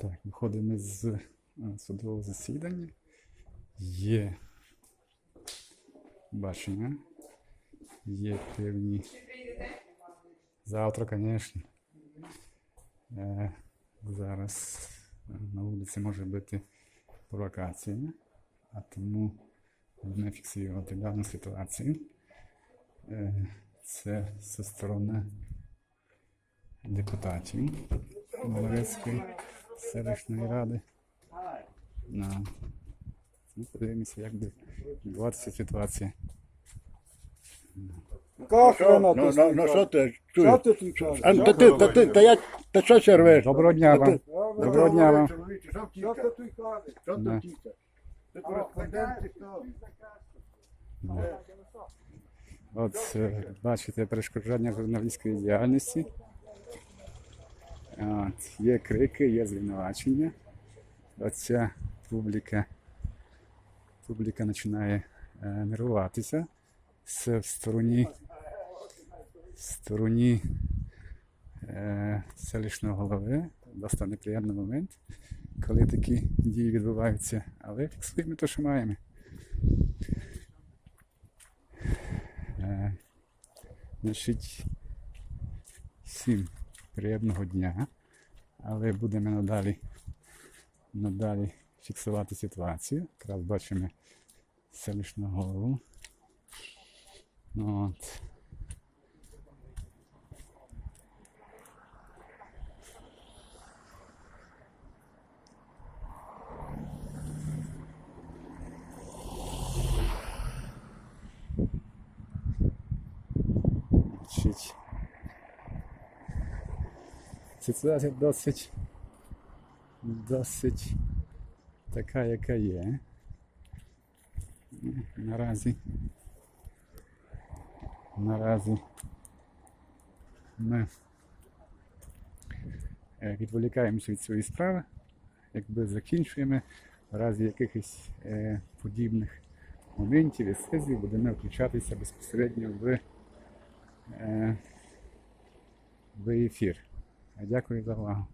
Так, виходимо з е, судового засідання. Є бачення. Є певні. Завтра, звісно. Е, зараз на вулиці може бути провокація, а тому будемо фіксувати дану ситуацію. Е, це зі сторони депутатів Маловецької селищної ради. На. Ну, подивимося, як буде відбуватися ситуація. Що? Ну, ну, ну, що ти Що чуєш? ти тут кажеш? А, та ти, та ти, та я, та що ще рвеш? Доброго дня вам. Доброго дня вам. Чоловіче, Що Що ти тут кажеш? Що Да. ти втіка? Ти кореспондент що? От е, бачите перешкоджання журналістської діяльності. От, є крики, є звинувачення. Оця публіка, публіка починає е, нервуватися з в стороні, в стороні е, селищного голови. Досить неприємний момент, коли такі дії відбуваються. Але фіксуємо те, що маємо. Е, Значить, всім приємного дня, але будемо надалі, надалі фіксувати ситуацію. Якраз бачимо селищного голову. От. Значить, ситуація досить, досить така, яка є. Наразі, наразі ми е, відволікаємося від своєї справи, якби закінчуємо в разі якихось е, подібних моментів і сесій будемо включатися безпосередньо в е, в ефір. Aja kuliza wao.